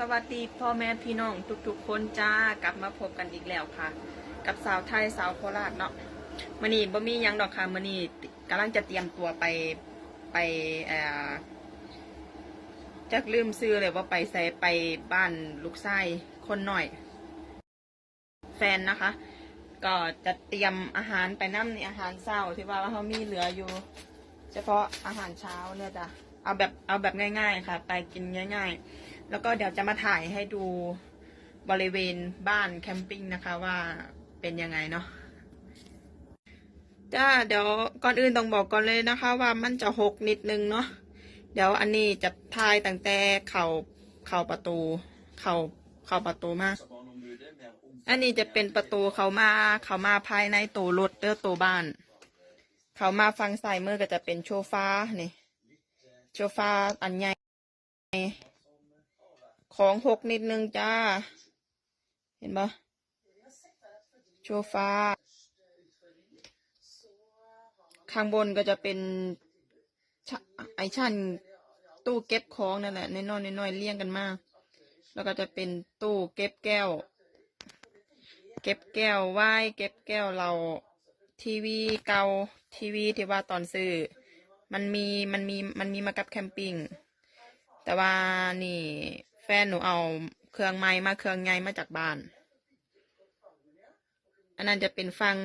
สวัสดีพ่อแม่พี่น้องทุกๆคนจ้ากลับมาพบกันอีกแล้วค่ะ กับสาวไทยสาวโคราชเนาะมื่อนี้บ่มียังดอกค่ะมื่อนี้กำลังจะเตรียมตัวไปไปเอ่อจักลืมซื้อเลยว่าไปใส่ไปบ้านลูกไส้คนหน่อย แฟนนะคะ ก็จะเตรียมอาหารไปน้ำในอาหารเช้าที่ว่าเขามีเหลืออยู่ เฉพาะอาหารเช้าเนี่ยจ้ะเอาแบบเอาแบบง่าย ๆ ค่ะ ไปกินง่าย ๆ แล้วก็เดี๋ยวจะมาถ่ายให้ดูบริเวณบ้านแคมปิ้งนะคะว่าเป็นยังไงเนาะจ้าเดี๋ยวก่อนอื่นต้องบอกก่อนเลยนะคะ ว่ามันจะหกนิดนึงเนาะเดี๋ยวอันนี้จะถ่ายตั้งแต่เข่าเข่าประตู เข่าเข่าประตูมาอันนี้จะเป็นประตูเขามาเขามาภายในตัวรถเด้อตัวบ้าน เขามาฟังซ้ายมือก็จะเป็นโชฟ้านี่โชฟ้าอันใหญ่ ของหกนิดนึงจ้า เห็นปะโชฟ้า ข้างบนก็จะเป็นไอชั้นตู้เก็บของนั่นแหละน้อยๆน้อยๆเรียงกันมาก แล้วก็จะเป็นตู้เก็บแก้ว เก็บแก้วไหว้เก็บแก้วเราทีวีเก่าทีวีที่ว่าตอนซื้อ มันมีมันมีมันมีมากับแคมปิ้งแต่ว่านี่ แฟนหนูเอาเครื่องไม้มาเครื่องไงมาจากบ้าน อันนั้นจะเป็นฟัง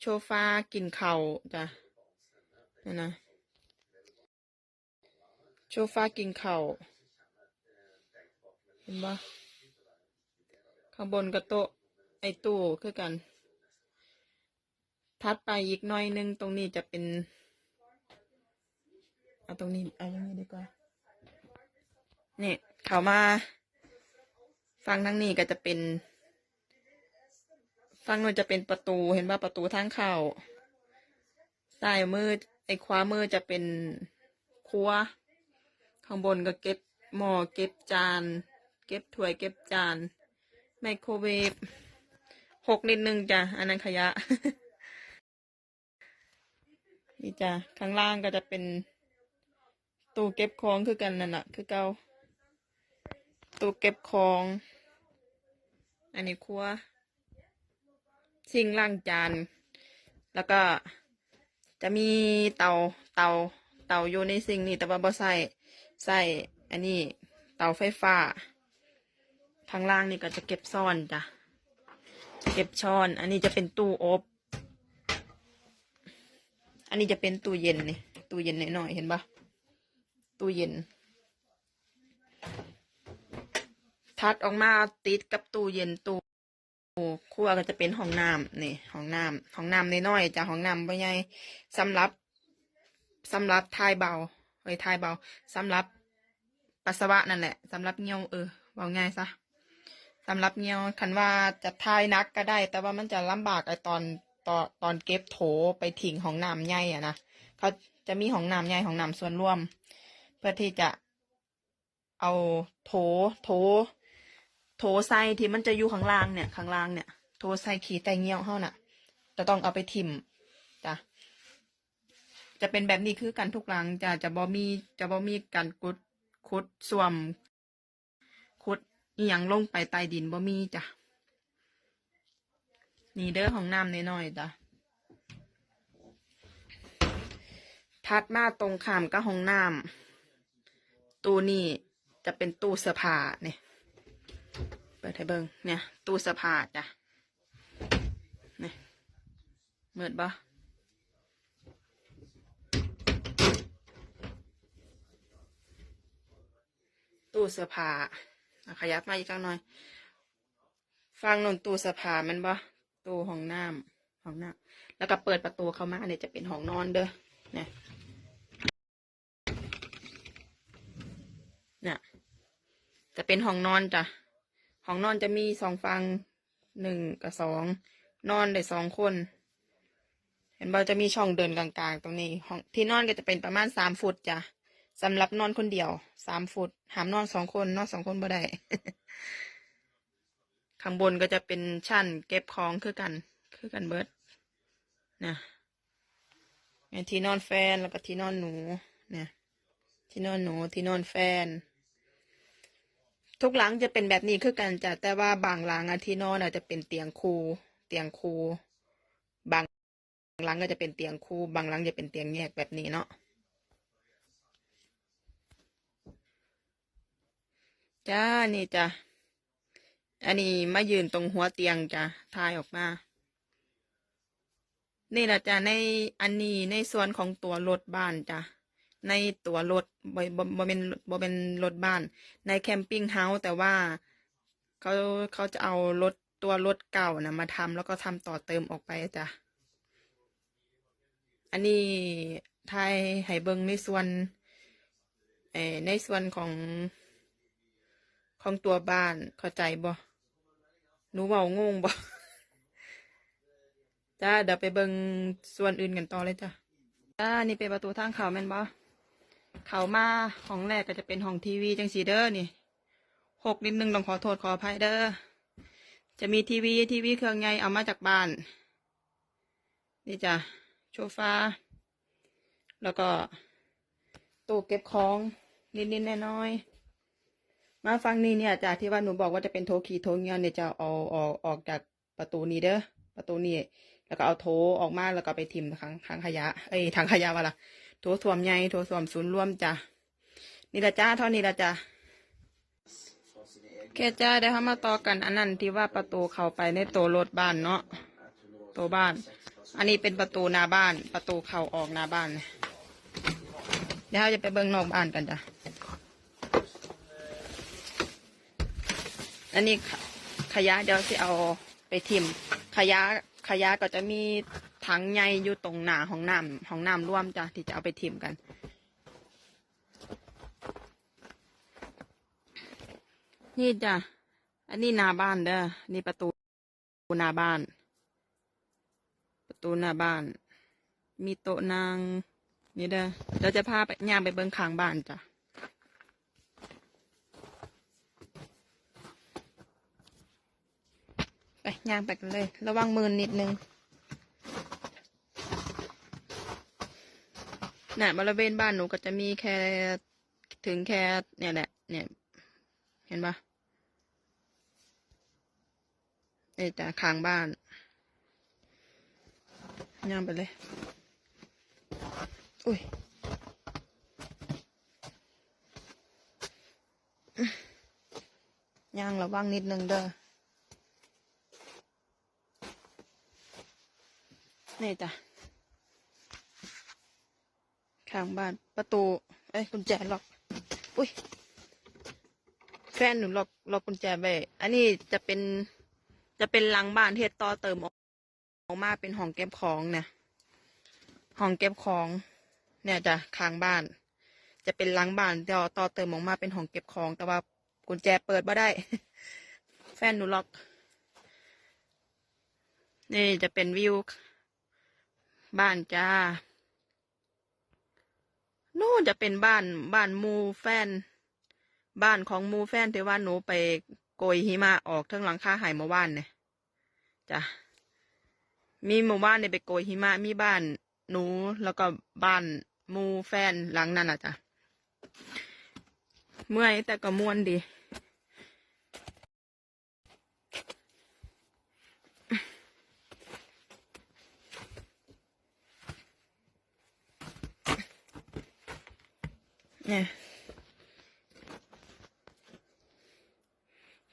โชฟ้ากินเข่าจ้ะนี่นะ โชฟ้ากินเข่าเห็นปะข้างบนกระโต๊ะไอตู้คือกัน ทัดไปอีกหน่อยนึงตรงนี้จะเป็นเอาตรงนี้เอาอย่างนี้ดีกว่านี่ เขามา ฟังทั้งนี้ก็จะเป็น ฟังมันจะเป็นประตูเห็นว่าประตูทางเข้าซ้ายมือไอ้ขวามือจะเป็นครัว ข้างบนก็เก็บหม้อเก็บจาน เก็บถ้วยเก็บจาน ไมโครเวฟหกนิดนึงจ้ะอันนั้นขยะ นี่จ้ะข้างล่างก็จะเป็นตู้เก็บของคือกันนั่นแหะคือเก่า ตู้เก็บของ อันนี้ครัวชิงล้างจาน แล้วก็จะมีเตาเตาเตาอยู่ในสิ่งนี้แต่ว่าบ่ใส่ใส่อันนี้เตาไฟฟ้าข้างล่างนี่ก็จะเก็บซ่อนจ้ะเก็บช้อน อันนี้จะเป็นตู้อบ อันนี้จะเป็นตู้เย็นนี่ตู้เย็นหน่อยๆเห็นปะตู้เย็น ทัดออกมาติดกับตู้เย็นตู้ครัวก็จะเป็นห้องน้ำนี่ห้องน้ำห้องน้ำน้อยๆจ้ะห้องน้ำไม่ใหญ่สำหรับสำหรับทายเบาเฮ้ยทายเบาสำหรับปัสสาวะนั่นแหละสำหรับเงี้ยวเออว่าง่ายซะสำหรับเงี้ยวคันว่าจะทายนักก็ได้ แต่ว่ามันจะลำบากไอตอนตอนตอนเก็บโถไปทิ้งห้องน้ำใหญ่อะนะเขาจะมีห้องน้ำใหญ่ห้องน้ำส่วนร่วม เพื่อที่จะเอาโถโถ โถไส้ที่มันจะอยู่ข้างล่างเนี่ยข้างล่างเนี่ยโถไส้ขี้ไตเงี้ยวเฮาน่ะ จะต้องเอาไปทิมจ้ะจะเป็นแบบนี้คือกันทุกหลังจะจะบ่มีจะบ่มีการกุดคุดส่วมคุดอีหยังลงไปใต้ดินบ่มีจ้ะนี่เด้อของน้ำน้อยๆจ้ะถัดมาตรงข้ามกับห้องน้ำตู้นี่จะเป็นตู้เสื้อผ้าเนี่ย เปิดให้เบิงเนี่ย ตู้เสื้อผ้าจ้ะเนี่ยเมิดบ่ตู้เสื้อผ้าขยับมาอีกจังหน่อย ฟังนนตู้เสื้อผ้ามันบ่ตู้ห้องน้ำห้องน้ำแล้วก็เปิดประตูเข้ามาเนี่ยจะเป็นห้องนอนเด้อเนี่ยเนี่ยจะเป็นห้องนอนจ้ะ ห้องนอนจะมีสองฝั่งหนึ่งกับสองนอนได้สองคน เห็นบ่าจะมีช่องเดินกลางๆ ตรงนี้ห้องที่นอนก็จะเป็นประมาณสามฟุตจ้ะสำหรับนอนคนเดียวสามฟุตหามนอนสองคนนอนสองคนบ่ได้ข้างบนก็จะเป็นชั้นเก็บของคือกัน คือกันเบิร์ดนะที่นอนแฟนแล้วก็ที่นอนหนูเนี่ยที่นอนหนูที่นอนแฟน ทุกหลังจะเป็นแบบนี้คือกันจ้ะแต่ว่าบางหลังอะที่นอนอาจจะเป็นเตียงคูเตียงคูบางหลังก็จะเป็นเตียงคู่ บางหลังจะเป็นเตียงแยกแบบนี้เนาะจ้านี่จ้ะอันนี้มายืนตรงหัวเตียงจ้ะทายออกมานี่แหละจ้ะในอันนี้ในส่วนของตัวรถบ้านจ้ะ ในตัวรถบ่บ่เป็นบ่เป็นรถบ้าน ในแคมปิ้งเฮาส์แต่ว่าเขาเขาจะเอารถตัวรถเก่านะมาทำแล้วก็ทำต่อเติมออกไปจ้ะ อันนี้ทายให้เบิงในส่วนอในส่วนของ ของตัวบ้านเข้าใจบ่หนูเว้างงบ่จ้าเดี๋ยวไปเบิงส่วนอื่นกันต่อเลยจ้ะจ้านี่เป็นประตูทางเขาแม่นบ่ เขามาห้องแรกก็จะเป็นห้องทีวีจังสีเด้อนี่หกนิดนึงต้องขอโทษขออภัยเด้อจะมีทีวีทีวีเครื่องใหญ่เอามาจากบ้าน นี่จ้ะโซฟาแล้วก็ตู้เก็บของนิดๆน้อยๆมาฟังนี่เนี่ยจากที่ว่าหนูบอกว่าจะเป็นโทขีโทเงียนเนี่ยจะเอาออกออกจากประตูนี้เด้อประตูนี้แล้วก็เอาโถออกมาแล้วก็ไปทิมทางทางขยะ เอ้ยทางขยะวะล่ะ โถส้วมใหญ่โถส้วมศูนย์รวมจ้ะนี่ละจ้าเท่านี้ละจ้ะโอเคจ้าเดี๋ยวเรามาต่อกันอันนั้นที่ว่าประตูเข้าไปในตัวรถบ้านเนาะตัวบ้าน อันนี้เป็นประตูหน้าบ้าน ประตูเข้าออกหน้าบ้าน เดี๋ยวเราจะไปเบิ่งนอกบ้านกันจ้ะอันนี้ขขยะเดี๋ยวสิเอาไปทิมขยะขยะก็จะมี ถังใหญ่อยู่ตรงหน้าห้องน้ำห้องน้ำร่วมจ้ะที่จะเอาไปทิมกันนี่จ้ะ อันนี้หน้าบ้านเด้อ นี่ประตูหน้าบ้าน ประตูหน้าบ้าน มีโต๊ะนาง นี่เด้อเราจะพาไปย่างไปเบิ้งข้างบ้านจ้ะ ไปย่างไปกันเลย ระวังมือนิดนึง น่ะบริเวณบ้านหนูก็จะมีแค่ถึงแค่เนี่ยแหละ เนี่ย เห็นปะนี่จะข้างบ้านย่างไปเลย อุ้ยย่างระวังนิดนึงเด้อนี่จ้ะ ข้างบ้านประตูเอ้ยกุญแจล็อก อุ้ยแฟนหนูล็อกล็อกกุญแจไว้อันนี้จะเป็นจะเป็นหลังบ้านที่ต่อเติมออกออกมาเป็นห้องเก็บของเนี่ยห้องเก็บของ เนี่ยจะข้างบ้าน จะเป็นหลังบ้านเดี๋ยวต่อเติมออกมาเป็นห้องเก็บของ แต่ว่ากุญแจเปิดไม่ได้ แฟนหนูล็อก นี่จะเป็นวิวบ้านจ้า นู่นจะเป็นบ้านบ้านมูแฟน บ้านของมูแฟนที่ว่าหนูไปโกยหิมะออกทั้งหลังคาหายเมื่อวานเนี่ยจ้ะมีหมู่บ้านเนี่ยไปโกยหิมะมีบ้านหนูแล้วก็บ้านมูแฟนหลังนั้นอะจ้ะเมื่อยแต่ก็ม่วนดี เนี่ย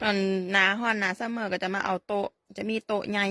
ตอนหนาฮ้อนหนาซัมเมอร์ก็จะมาเอาโต๊ะจะมีโต๊ะใหญ่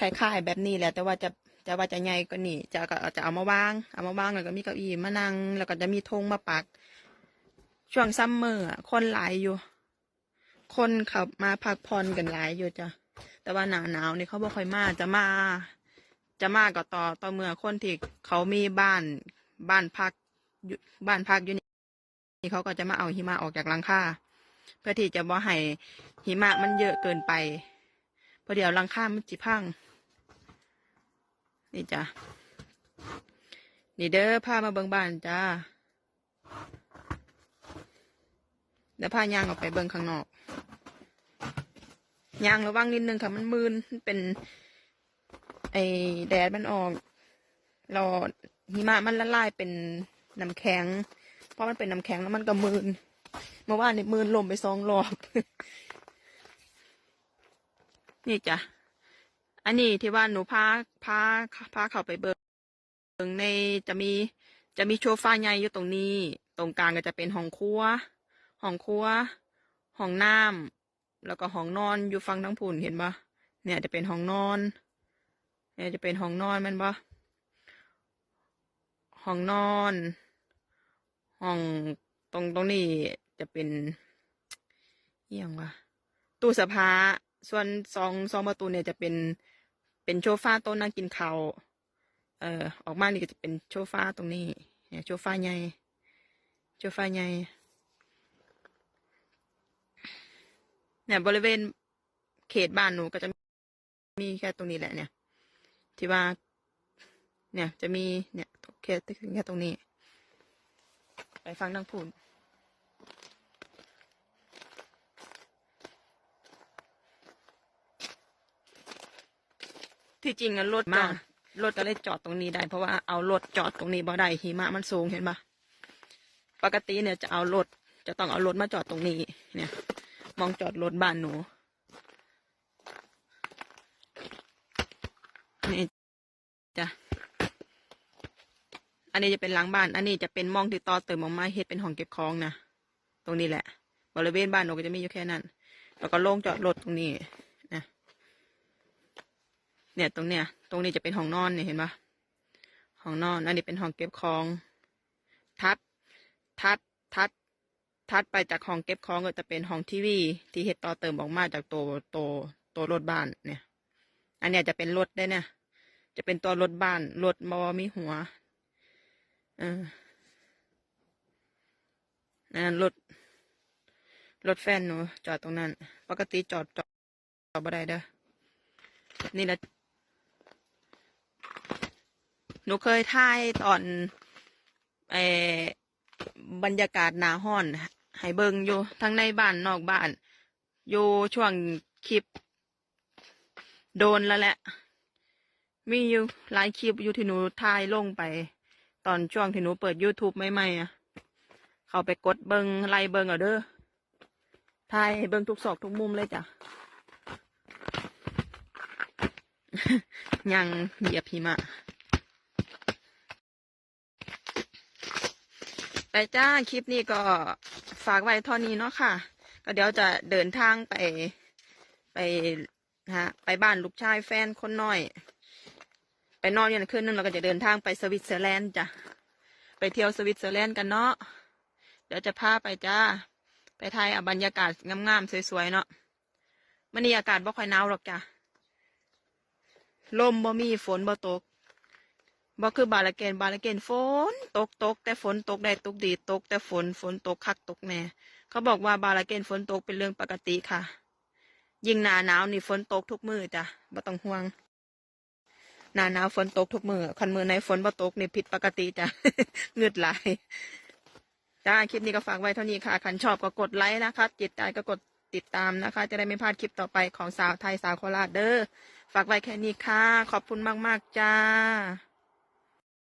คล้ายๆแบบนี้แหละแต่ว่าจะจะว่าจะใหญ่กว่านี้จะก็จะเอามาวาง เอามาวางแล้วก็มีเก้าอี้มานั่งแล้วก็จะมีธงมาปัก ช่วงซัมเมอร์คนหลายอยู่ คนขับมาพักผ่อนกันหลายอยู่จ้ะแต่ว่าหนาหนาวนี่เขาบ่ค่อยมาจะมา จะมาก็ต่อต่อเมื่อคนที่เขามีบ้านบ้านพัก บ้านพักอยู่นี่เขาก็จะมาเอาหิมะออกจากหลังคาเพื่อที่จะบ่ให้หิมะมันเยอะเกินไปเพราะเดี๋ยวหลังคามันจิพังนี่จ้ะนี่เด้อพามาเบิ่งบ้านจ้าเดี๋ยวพายางออกไปเบิ่งข้างนอกยางระวังนิดนึงค่ะมันมืนมันเป็น ไอแดดมันออกรอหิมะมันละลายเป็น น้ำแข็ง เพราะมันเป็นน้ำแข็งแล้วมันก็มืนเมื่อวานนี่มืนลมไปสองรอบ นี่จ้ะ อันนี้ที่ว่าหนูพาพาพาเขาไปเบิงในจะมีจะมีโชฟาใหญ่อยู่ตรงนี้ ตรงกลางก็จะเป็นห้องครัวห้องครัวห้องน้ำแล้วก็ห้องนอนอยู่ฝั่งทั้งผุนเห็นปะเนี่ยจะเป็นห้องนอน เนี่ยจะเป็นห้องนอนมันปะห้องนอน ห้องตรงตรงนี้จะเป็นเอียงวะตู้สื้อผ้าส่วนซองซองประตูเนี่ยจะเป็นเป็นโชฟาโต๊ะนั่งกินข้าวเอ่อออกมานี่ก็จะเป็นโชฟาตรงนี้เนี่ยโชฟาใหญ่โชฟาใหญ่เนี่ยบริเวณเขตบ้านหนูก็จะมีแค่ตรงนี้แหละเนี่ย ที่ว่า เนี่ยจะมีเนี่ยแค่แค่ตรงนี้ ไปฟังนังพูดที่จริงอะรถมารถก็เลยจอดตรงนี้ได้ เพราะว่าเอารถจอดตรงนี้บ่ได้หิมะมันสูงเห็นปะปกติเนี่ยจะเอารถจะต้องเอารถมาจอดตรงนี้ เนี่ย มองจอดรถบ้านหนูนี่จ้ะ อันนี้จะเป็นหลังบ้าน อันนี้จะเป็นมองที่ต่อเติมออกมาเฮ็ดเป็นห้องเก็บของนะ ตรงนี้แหละ บริเวณบ้านหนูก็จะมีอยู่แค่นั้น แล้วก็โล่งจอดรถตรงนี้นะ เนี่ยตรงเนี้ย ตรงนี้จะเป็นห้องนอนเนี่ยเห็นปะห้องนอน อันนี้เป็นห้องเก็บของ ทัด ทัด ทัด ทัดไปจากห้องเก็บของก็จะเป็นห้องทีวี ที่เฮ็ดต่อเติมออกมาจากตัวตัวตัวรถบ้านเนี่ย อันเนี้ยจะเป็นรถได้เนี่ย จะเป็นตัวรถบ้าน รถมอมีหัว ออนั่นรถ รถแฟนหนู จอดตรงนั้น ปกติจอดจอดจอดบ่ได้เด้อ นี่แหละ หนูเคยถ่ายตอนเออบรรยากาศหนาห้อนให้เบิงอยู่ทั้งในบ้านนอกบ้าน อยู่ช่วงคลิป โดนแล้วแหละ มีอยู่หลายคลิปอยู่ที่หนูถ่ายลงไป อนช่วงที่หนูเปิด YouTube ใหม่ๆอะ เข้าไปกดเบิงไล่เบิงเอาเด้อถ่ายเบิงทุกซอกทุกมุมเลยจ้ะยังเหยียบหิมะไปจ้าคลิปนี้ก็ฝากไว้เท่านี้เนาะค่ะ ก็เดี๋ยวจะเดินทางไปไปฮะไปบ้านลูกชายแฟนคนน้อย ไปนอนยันคืนนึงเราก็จะเดินทางไปสวิตเซอร์แลนด์จ้ะ ไปเที่ยวสวิตเซอร์แลนด์กันเนาะ เดี๋ยวจะพาไปจ้า ไปถ่ายเอาบรรยากาศงามๆสวยๆเนาะมันนี้อากาศบ่ค่อยหนาวหรอกจ้ะ ลมบ่มีฝนบ่ตกบ่คือบาลาเกนบาลาเกนฝน ตกตกแต่ฝนตกได้ตกดีตกแต่ฝนฝนตกคักตกแน่เขาบอกว่าบาลาเกนฝนตกเป็นเรื่องปกติค่ะ ยิ่งหนาหนาวนี่ฝนตกทุกมือจ้ะบ่ต้องห่วง หนาหนาวฝนตกทุกมือคันมือในฝนบ่ตกนี่ผิดปกติจ้ะเงืดไหลจ้าคลิปนี้ก็ฝากไว้เท่านี้ค่ะคันชอบก็กดไลค์นะคะจิตใจก็กดติดตามนะคะ จะได้ไม่พลาดคลิปต่อไปของสาวไทยสาวโคราชเด้อฝากไว้แค่นี้ค่ะ ขอบคุณมาก ๆ จ้า